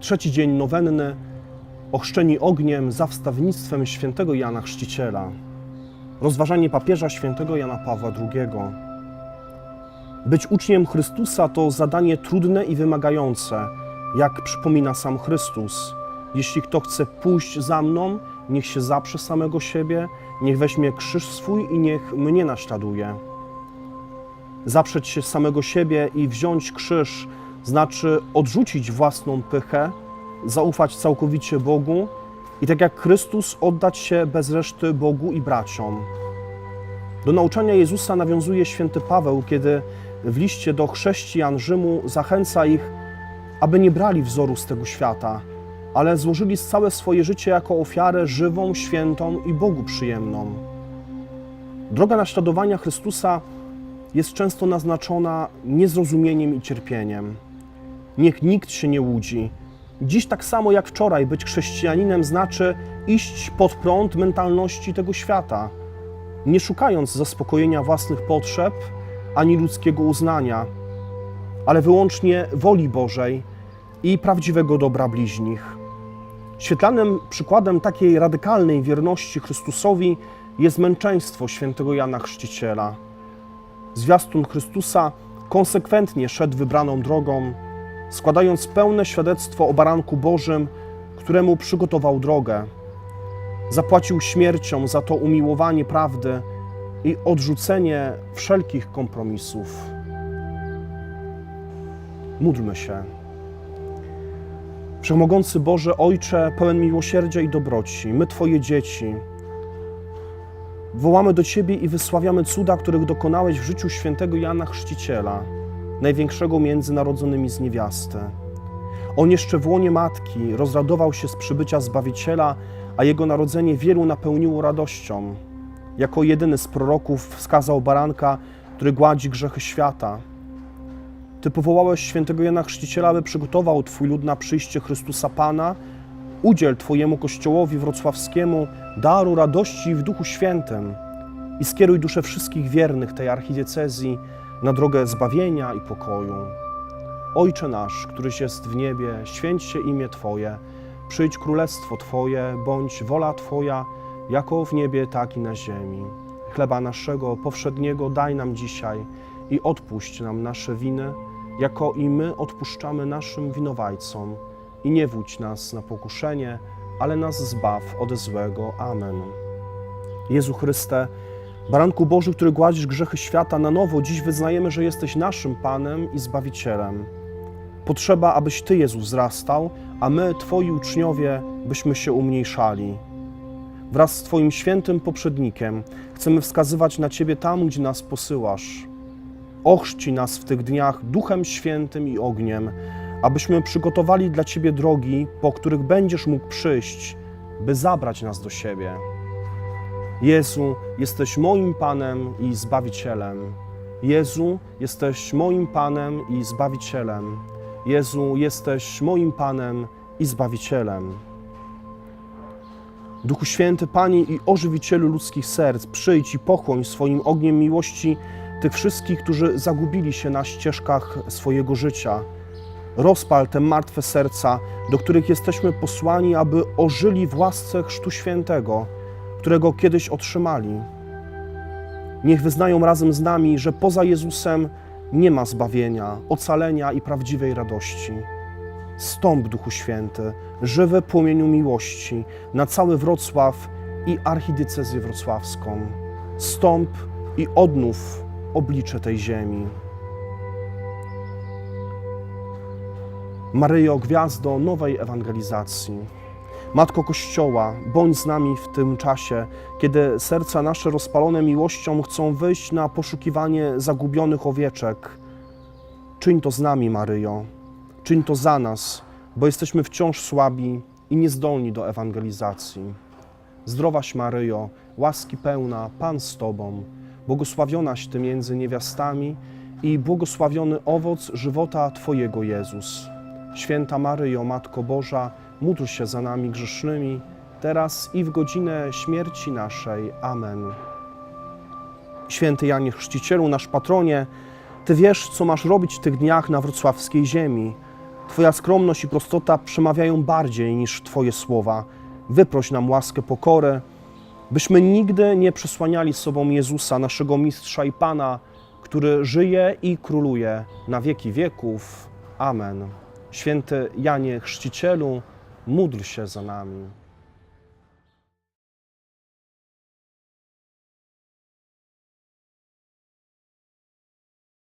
Trzeci dzień nowenny, ochrzczeni ogniem za wstawnictwem świętego Jana Chrzciciela. Rozważanie papieża świętego Jana Pawła II. Być uczniem Chrystusa to zadanie trudne i wymagające, jak przypomina sam Chrystus. Jeśli kto chce pójść za mną, niech się zaprze samego siebie, niech weźmie krzyż swój i niech mnie naśladuje. Zaprzeć się samego siebie i wziąć krzyż znaczy odrzucić własną pychę, zaufać całkowicie Bogu i tak jak Chrystus oddać się bez reszty Bogu i braciom. Do nauczania Jezusa nawiązuje święty Paweł, kiedy w liście do chrześcijan Rzymu zachęca ich, aby nie brali wzoru z tego świata, ale złożyli całe swoje życie jako ofiarę żywą, świętą i Bogu przyjemną. Droga naśladowania Chrystusa jest często naznaczona niezrozumieniem i cierpieniem. Niech nikt się nie łudzi. Dziś tak samo jak wczoraj być chrześcijaninem znaczy iść pod prąd mentalności tego świata, nie szukając zaspokojenia własnych potrzeb ani ludzkiego uznania, ale wyłącznie woli Bożej i prawdziwego dobra bliźnich. Świetlanym przykładem takiej radykalnej wierności Chrystusowi jest męczeństwo świętego Jana Chrzciciela. Zwiastun Chrystusa konsekwentnie szedł wybraną drogą, składając pełne świadectwo o baranku Bożym, któremu przygotował drogę. Zapłacił śmiercią za to umiłowanie prawdy i odrzucenie wszelkich kompromisów. Módlmy się. Wszechmogący Boże, Ojcze, pełen miłosierdzia i dobroci, my Twoje dzieci, wołamy do Ciebie i wysławiamy cuda, których dokonałeś w życiu świętego Jana Chrzciciela, największego między narodzonymi z niewiasty. On jeszcze w łonie matki rozradował się z przybycia Zbawiciela, a jego narodzenie wielu napełniło radością. Jako jedyny z proroków wskazał baranka, który gładzi grzechy świata. Ty powołałeś świętego Jana Chrzciciela, aby przygotował Twój lud na przyjście Chrystusa Pana. Udziel Twojemu Kościołowi wrocławskiemu daru radości w Duchu Świętym i skieruj dusze wszystkich wiernych tej archidiecezji na drogę zbawienia i pokoju. Ojcze nasz, któryś jest w niebie, święć się imię Twoje, przyjdź królestwo Twoje, bądź wola Twoja, jako w niebie, tak i na ziemi. Chleba naszego powszedniego daj nam dzisiaj i odpuść nam nasze winy, jako i my odpuszczamy naszym winowajcom. I nie wódź nas na pokuszenie, ale nas zbaw od złego. Amen. Jezu Chryste, Baranku Boży, który gładzisz grzechy świata na nowo, dziś wyznajemy, że jesteś naszym Panem i Zbawicielem. Potrzeba, abyś Ty, Jezu, wzrastał, a my, Twoi uczniowie, byśmy się umniejszali. Wraz z Twoim świętym poprzednikiem chcemy wskazywać na Ciebie tam, gdzie nas posyłasz. Ochrzci nas w tych dniach Duchem Świętym i ogniem, abyśmy przygotowali dla Ciebie drogi, po których będziesz mógł przyjść, by zabrać nas do siebie. Jezu, jesteś moim Panem i Zbawicielem. Jezu, jesteś moim Panem i Zbawicielem. Jezu, jesteś moim Panem i Zbawicielem. Duchu Święty, Panie i ożywicielu ludzkich serc, przyjdź i pochłoń swoim ogniem miłości tych wszystkich, którzy zagubili się na ścieżkach swojego życia. Rozpal te martwe serca, do których jesteśmy posłani, aby ożyli w łasce Chrztu Świętego, którego kiedyś otrzymali. Niech wyznają razem z nami, że poza Jezusem nie ma zbawienia, ocalenia i prawdziwej radości. Stąp, Duchu Święty, żywe płomieniu miłości na cały Wrocław i archidiecezję wrocławską. Stąp i odnów oblicze tej ziemi. Maryjo, gwiazdo nowej ewangelizacji, Matko Kościoła, bądź z nami w tym czasie, kiedy serca nasze rozpalone miłością chcą wyjść na poszukiwanie zagubionych owieczek. Czyń to z nami, Maryjo, czyń to za nas, bo jesteśmy wciąż słabi i niezdolni do ewangelizacji. Zdrowaś Maryjo, łaski pełna, Pan z Tobą, błogosławionaś Ty między niewiastami i błogosławiony owoc żywota Twojego Jezus. Święta Maryjo, Matko Boża, módl się za nami grzesznymi, teraz i w godzinę śmierci naszej. Amen. Święty Janie Chrzcicielu, nasz patronie, Ty wiesz, co masz robić w tych dniach na wrocławskiej ziemi. Twoja skromność i prostota przemawiają bardziej niż Twoje słowa. Wyproś nam łaskę pokory, byśmy nigdy nie przesłaniali sobą Jezusa, naszego Mistrza i Pana, który żyje i króluje na wieki wieków. Amen. Święty Janie Chrzcicielu, módl się za nami.